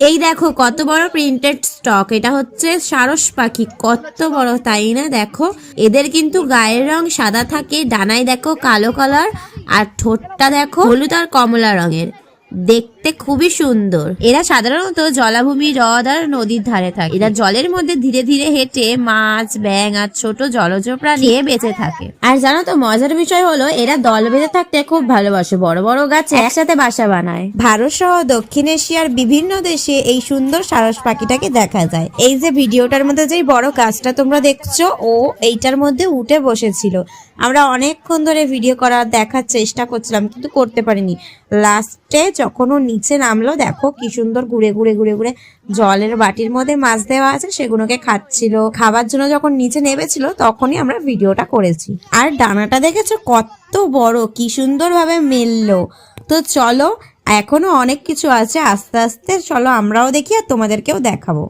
এই দেখো, কত বড় প্রিন্টেড স্টক এটা হচ্ছে সারস পাখি, কত বড়, তাই না? দেখো, এদের কিন্তু গায়ের রং সাদা থাকে, ডানায় দেখো কালো কালার আর ঠোঁটটা দেখো হলুদ আর কমলা রঙের। দেখতে খুবই সুন্দর। এরা সাধারণত জলাভূমি, হ্রদ আর নদীর ধারে থাকে। এরা জলের মধ্যে ধীরে ধীরে হেঁটে মাছ, ব্যাঙ আর ছোট জলজ প্রাণী বেঁচে থাকে। আর জানো তো, মজার বিষয় হলো, এরা দল বেঁধে থাকতে খুব ভালোবাসে। বড় বড় গাছে একসাথে বাসা বানায়। ভারত সহ দক্ষিণ এশিয়ার বিভিন্ন দেশে এই সুন্দর সারস পাখিটাকে দেখা যায়। এই যে ভিডিওটার মধ্যে যেই বড় গাছটা তোমরা দেখছ, ও এইটার মধ্যে উঠে বসেছিল। আমরা অনেকক্ষণ ধরে ভিডিও করার দেখার চেষ্টা করছিলাম, কিন্তু করতে পারিনি। লাস্টে যখন ও নিচে নামলো। দেখো কি সুন্দর ঘুরে ঘুরে ঘুরে ঘুরে জলের বাটির মধ্যে মাছ দেওয়া আছে, সেগুলোকে খাচ্ছিল। খাবার জন্য যখন নিচে নেমেছিল, তখনই আমরা ভিডিওটা করেছি। আর ডানাটা দেখেছ? কত বড়, কি সুন্দরভাবে মেললো। তো চলো, এখনও অনেক কিছু আছে, আস্তে আস্তে চলো আমরাও দেখি আর তোমাদেরকেও দেখাবো।